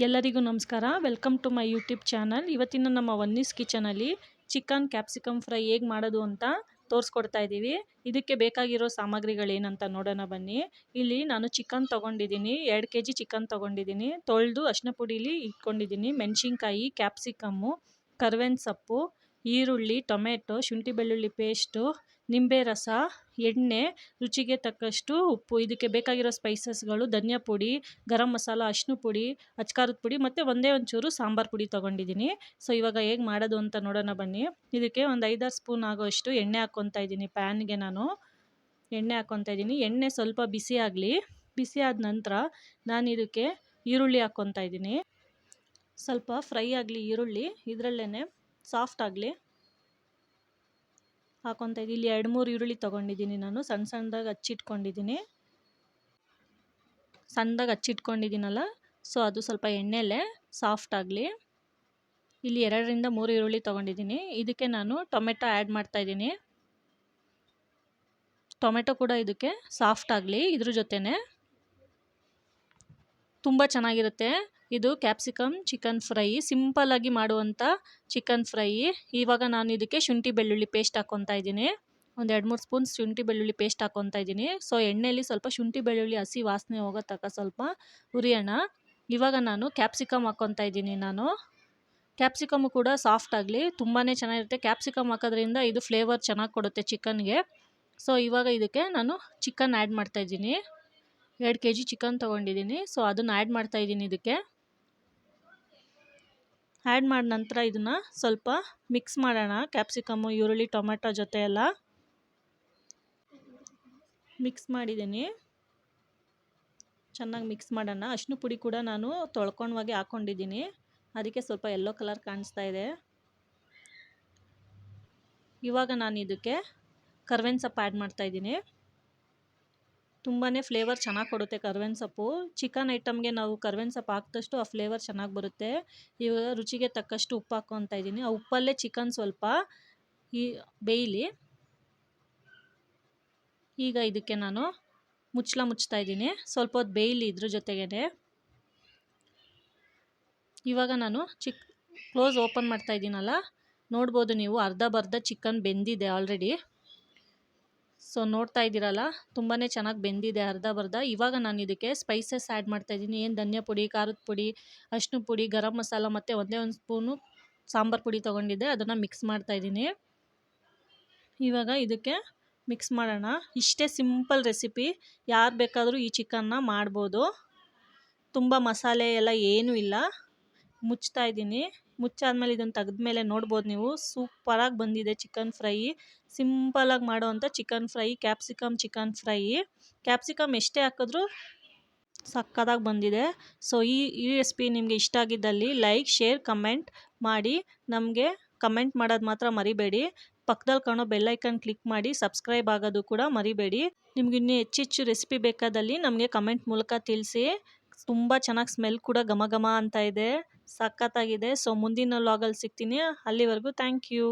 ಎಲ್ಲರಿಗೂ ನಮಸ್ಕಾರ. Welcome to my YouTube channel ಇವತ್ತಿನ ನಮ್ಮ ಒನ್ನೀಸ್ ಕಿಚನಲ್ಲಿ ಚಿಕನ್ ಕ್ಯಾಪ್ಸಿಕಮ್ ಫ್ರೈ ಹೇಗೆ ಮಾಡೋದು ಅಂತ ತೋರಿಸ್ಕೊಡ್ತಾ ಇದ್ದೀವಿ. ಇದಕ್ಕೆ ಬೇಕಾಗಿರೋ ಸಾಮಗ್ರಿಗಳೇನಂತ ನೋಡೋಣ ಬನ್ನಿ. ಇಲ್ಲಿ ನಾನು ಚಿಕನ್ ತೊಗೊಂಡಿದ್ದೀನಿ. ಎರಡು ಕೆ ಜಿ ಚಿಕನ್ ತೊಗೊಂಡಿದ್ದೀನಿ. ತೊಳೆದು ಅರಿಶಿನ ಪುಡೀಲಿ ಇಟ್ಕೊಂಡಿದ್ದೀನಿ. ಮೆಣಸಿನ್ಕಾಯಿ ಕ್ಯಾಪ್ಸಿಕಮ್ಮು ಕರ್ವೆನ್ ಸೊಪ್ಪು, ಈರುಳ್ಳಿ ಟೊಮೆಟೊ ಶುಂಠಿ ಬೆಳ್ಳುಳ್ಳಿ ಪೇಸ್ಟು ನಿಂಬೆ ರಸ ಎಣ್ಣೆ, ರುಚಿಗೆ ತಕ್ಕಷ್ಟು ಉಪ್ಪು, ಇದಕ್ಕೆ ಬೇಕಾಗಿರೋ ಸ್ಪೈಸಸ್ಗಳು ಧನಿಯಾ ಪುಡಿ, ಗರಂ ಮಸಾಲ ಅರಿಶಿನ ಪುಡಿ, ಅಚ್ಕಾರದ ಪುಡಿ ಮತ್ತು ಒಂದೇ ಒಂಚೂರು ಸಾಂಬಾರು ಪುಡಿ ತೊಗೊಂಡಿದ್ದೀನಿ. ಸೊ ಇವಾಗ ಹೇಗೆ ಮಾಡೋದು ಅಂತ ನೋಡೋಣ ಬನ್ನಿ. ಇದಕ್ಕೆ ಒಂದು ಐದಾರು ಸ್ಪೂನ್ ಆಗೋಷ್ಟು ಎಣ್ಣೆ ಹಾಕ್ಕೊತಾ ಇದ್ದೀನಿ ಪ್ಯಾನ್ಗೆ ನಾನು. ಎಣ್ಣೆ ಹಾಕ್ಕೊತಾ ಇದ್ದೀನಿ. ಎಣ್ಣೆ ಸ್ವಲ್ಪ ಬಿಸಿ ಆಗಲಿ. ಬಿಸಿ ಆದ ನಂತರ ನಾನು ಇದಕ್ಕೆ ಈರುಳ್ಳಿ ಹಾಕ್ಕೊತಾ ಇದ್ದೀನಿ. ಸ್ವಲ್ಪ ಫ್ರೈ ಆಗಲಿ ಈರುಳ್ಳಿ ಇದರಲ್ಲೇ ಸಾಫ್ಟ್ ಆಗಲಿ ಹಾಕೊತಾ ಇದ್ದೀನಿ ಇಲ್ಲಿ ಎರಡು ಮೂರು ಈರುಳ್ಳಿ ತೊಗೊಂಡಿದ್ದೀನಿ ನಾನು. ಸಣ್ಣ ಸಣ್ಣದಾಗಿ ಹಚ್ಚಿಟ್ಕೊಂಡಿದ್ದೀನಿ. ಸಣ್ಣದಾಗಿ ಹಚ್ಚಿಟ್ಕೊಂಡಿದ್ದೀನಲ್ಲ? ಸೊ, ಅದು ಸ್ವಲ್ಪ ಎಣ್ಣೆಲೆ ಸಾಫ್ಟ್ ಆಗಲಿ. ಇಲ್ಲಿ ಎರಡರಿಂದ ಮೂರು ಈರುಳ್ಳಿ ತೊಗೊಂಡಿದ್ದೀನಿ. ಇದಕ್ಕೆ ನಾನು ಟೊಮೆಟೊ ಆ್ಯಡ್ ಮಾಡ್ತಾಯಿದ್ದೀನಿ ಟೊಮೆಟೊ ಕೂಡ ಇದಕ್ಕೆ ಸಾಫ್ಟ್ ಆಗಲಿ, ಇದ್ರ ಜೊತೆನೆ. ತುಂಬ ಚೆನ್ನಾಗಿರುತ್ತೆ. ಇದು ಕ್ಯಾಪ್ಸಿಕಮ್, ಚಿಕನ್ ಫ್ರೈ. ಸಿಂಪಲ್ಲಾಗಿ ಮಾಡುವಂಥ ಚಿಕನ್ ಫ್ರೈ. ಇವಾಗ ನಾನು ಇದಕ್ಕೆ ಶುಂಠಿ, ಬೆಳ್ಳುಳ್ಳಿ ಪೇಸ್ಟ್ ಹಾಕ್ಕೊತಾ ಇದ್ದೀನಿ. ಒಂದು ಎರಡು, ಮೂರು ಸ್ಪೂನ್ ಶುಂಠಿ, ಬೆಳ್ಳುಳ್ಳಿ ಪೇಸ್ಟ್ ಹಾಕ್ಕೊತಾ ಇದ್ದೀನಿ. ಸೊ ಎಣ್ಣೆಯಲ್ಲಿ ಸ್ವಲ್ಪ ಶುಂಠಿ, ಬೆಳ್ಳುಳ್ಳಿ, ಹಸಿ ವಾಸನೆ ಹೋಗೋ ತನಕ ಸ್ವಲ್ಪ ಹುರಿಯೋಣ. ಇವಾಗ ನಾನು ಕ್ಯಾಪ್ಸಿಕಮ್ ಹಾಕ್ಕೊತಾ ಇದ್ದೀನಿ ನಾನು. ಕ್ಯಾಪ್ಸಿಕಮ್ಮು ಕೂಡ ಸಾಫ್ಟ್ ಆಗಲಿ ತುಂಬಾ ಚೆನ್ನಾಗಿರುತ್ತೆ. ಕ್ಯಾಪ್ಸಿಕಮ್ ಹಾಕೋದ್ರಿಂದ ಇದು ಫ್ಲೇವರ್ ಚೆನ್ನಾಗಿ ಕೊಡುತ್ತೆ ಚಿಕನ್ಗೆ. ಸೊ, ಇವಾಗ ಇದಕ್ಕೆ ನಾನು ಚಿಕನ್ ಆ್ಯಡ್ ಮಾಡ್ತಾಯಿದ್ದೀನಿ ಎರಡು ಕೆ ಜಿ ಚಿಕನ್ ತೊಗೊಂಡಿದ್ದೀನಿ. ಸೊ, ಅದನ್ನು ಆ್ಯಡ್ ಮಾಡ್ತಾಯಿದ್ದೀನಿ ಇದಕ್ಕೆ. ಆ್ಯಡ್ ಮಾಡಿದ ನಂತರ ಇದನ್ನು ಸ್ವಲ್ಪ ಮಿಕ್ಸ್ ಮಾಡೋಣ. ಕ್ಯಾಪ್ಸಿಕಮ್ಮು ಈರುಳ್ಳಿ ಟೊಮೆಟೊ ಜೊತೆ ಎಲ್ಲ. ಮಿಕ್ಸ್ ಮಾಡಿದ್ದೀನಿ. ಚೆನ್ನಾಗಿ ಮಿಕ್ಸ್ ಮಾಡೋಣ. ಅಷ್ಟು ಪುಡಿ ಕೂಡ ನಾನು ತೊಳ್ಕೊಂಡವಾಗೆ ಹಾಕ್ಕೊಂಡಿದ್ದೀನಿ ಅದಕ್ಕೆ ಸ್ವಲ್ಪ ಯೆಲ್ಲೋ ಕಲರ್ ಕಾಣಿಸ್ತಾ ಇದೆ. ಇವಾಗ ನಾನು ಇದಕ್ಕೆ ಕರ್ಬೇವಿನ ಸೊಪ್ಪು ಆ್ಯಡ್ ಮಾಡ್ತಾಯಿದ್ದೀನಿ ತುಂಬಾ ಫ್ಲೇವರ್ ಚೆನ್ನಾಗಿ ಕೊಡುತ್ತೆ ಕರ್ಬೇವಿನ ಸೊಪ್ಪು. ಚಿಕನ್ ಐಟಮ್ಗೆ ನಾವು ಕರ್ಬೇವಿನ ಸೊಪ್ಪು ಹಾಕಿದಷ್ಟು ಆ ಫ್ಲೇವರ್ ಚೆನ್ನಾಗಿ ಬರುತ್ತೆ. ಇವಾಗ ರುಚಿಗೆ ತಕ್ಕಷ್ಟು ಉಪ್ಪು ಹಾಕ್ಕೊತಾ ಇದ್ದೀನಿ. ಆ ಉಪ್ಪಲ್ಲೇ ಚಿಕನ್ ಸ್ವಲ್ಪ ಈ ಬೇಯಲಿ. ಈಗ ಇದಕ್ಕೆ ನಾನು ಮುಚ್ಚಳ ಮುಚ್ತಾ ಇದ್ದೀನಿ. ಸ್ವಲ್ಪ ಹೊತ್ತು ಬೇಯಲಿ ಇದ್ರ ಜೊತೆಗೇ ಇವಾಗ ನಾನು ಚಿಕ್ ಕ್ಲೋಸ್ ಓಪನ್ ಮಾಡ್ತಾ ಇದ್ದೀನಲ್ಲ? ನೋಡ್ಬೋದು ನೀವು ಅರ್ಧ ಬರ್ಧ ಚಿಕನ್ ಬೆಂದಿದೆ ಆಲ್ರೆಡಿ. ಸೊ, ನೋಡ್ತಾ ಇದ್ದೀರಲ್ಲ? ತುಂಬಾ ಚೆನ್ನಾಗಿ ಬೆಂದಿದೆ ಅರ್ಧ ಬರ್ಧ. ಇವಾಗ ನಾನು ಇದಕ್ಕೆ ಸ್ಪೈಸಸ್ ಆ್ಯಡ್ ಮಾಡ್ತಾಯಿದ್ದೀನಿ ಏನು ಧನ್ಯ ಪುಡಿ, ಖಾರದ ಪುಡಿ ಅರಿಶಿನ ಪುಡಿ, ಗರಂ ಮಸಾಲ ಮತ್ತು ಒಂದೇ ಒಂದು ಸ್ಪೂನು ಸಾಂಬಾರು ಪುಡಿ ತೊಗೊಂಡಿದ್ದೆ. ಅದನ್ನು ಮಿಕ್ಸ್ ಮಾಡ್ತಾಯಿದ್ದೀನಿ ಇವಾಗ ಇದಕ್ಕೆ ಮಿಕ್ಸ್ ಮಾಡೋಣ. ಇಷ್ಟೇ ಸಿಂಪಲ್ ರೆಸಿಪಿ ಯಾರು ಬೇಕಾದರೂ ಈ ಚಿಕನ್ನ ಮಾಡ್ಬೋದು. ತುಂಬ ಮಸಾಲೆ ಎಲ್ಲ ಏನೂ ಇಲ್ಲ. ಮುಚ್ತಾ ಇದ್ದೀನಿ. ಮುಚ್ಚಾದ್ಮೇಲೆ ಇದನ್ನು ತೆಗೆದ್ಮೇಲೆ ನೋಡ್ಬೋದು ನೀವು. ಸೂಪರಾಗಿ ಬಂದಿದೆ ಚಿಕನ್ ಫ್ರೈ. ಸಿಂಪಲಾಗಿ ಮಾಡೋವಂಥ chicken fry, capsicum chicken fry. Capsicum ಎಷ್ಟೇ ಹಾಕಿದ್ರೂ ಸಕ್ಕದಾಗಿ ಬಂದಿದೆ. ಸೊ, ಈ ಈ ರೆಸಿಪಿ ನಿಮಗೆ ಇಷ್ಟ ಆಗಿದ್ದಲ್ಲಿ ಲೈಕ್, ಶೇರ್, ಕಮೆಂಟ್ ಮಾಡಿ. ನಮಗೆ ಕಮೆಂಟ್ ಮಾಡೋದು ಮಾತ್ರ ಮರಿಬೇಡಿ. ಪಕ್ಕದಲ್ಲಿ ಕಾಣೋ ಬೆಲ್ಲೈಕನ್ ಕ್ಲಿಕ್ ಮಾಡಿ. ಸಬ್ಸ್ಕ್ರೈಬ್ ಆಗೋದು ಕೂಡ ಮರಿಬೇಡಿ. ನಿಮ್ಗೆ ಇನ್ನೂ ಹೆಚ್ಚೆಚ್ಚು ರೆಸಿಪಿ ಬೇಕಾದಲ್ಲಿ ನಮಗೆ ಕಮೆಂಟ್ ಮೂಲಕ ತಿಳಿಸಿ. ತುಂಬ ಚೆನ್ನಾಗಿ ಸ್ಮೆಲ್ ಕೂಡ ಘಮ ಘಮ ಅಂತ ಇದೆ. ಸಖತ್ತಾಗಿದೆ. ಸೊ ಮುಂದಿನ ಲಾಗಲ್ಲಿ ಸಿಗ್ತೀನಿ. ಅಲ್ಲಿವರೆಗೂ ಥ್ಯಾಂಕ್ ಯು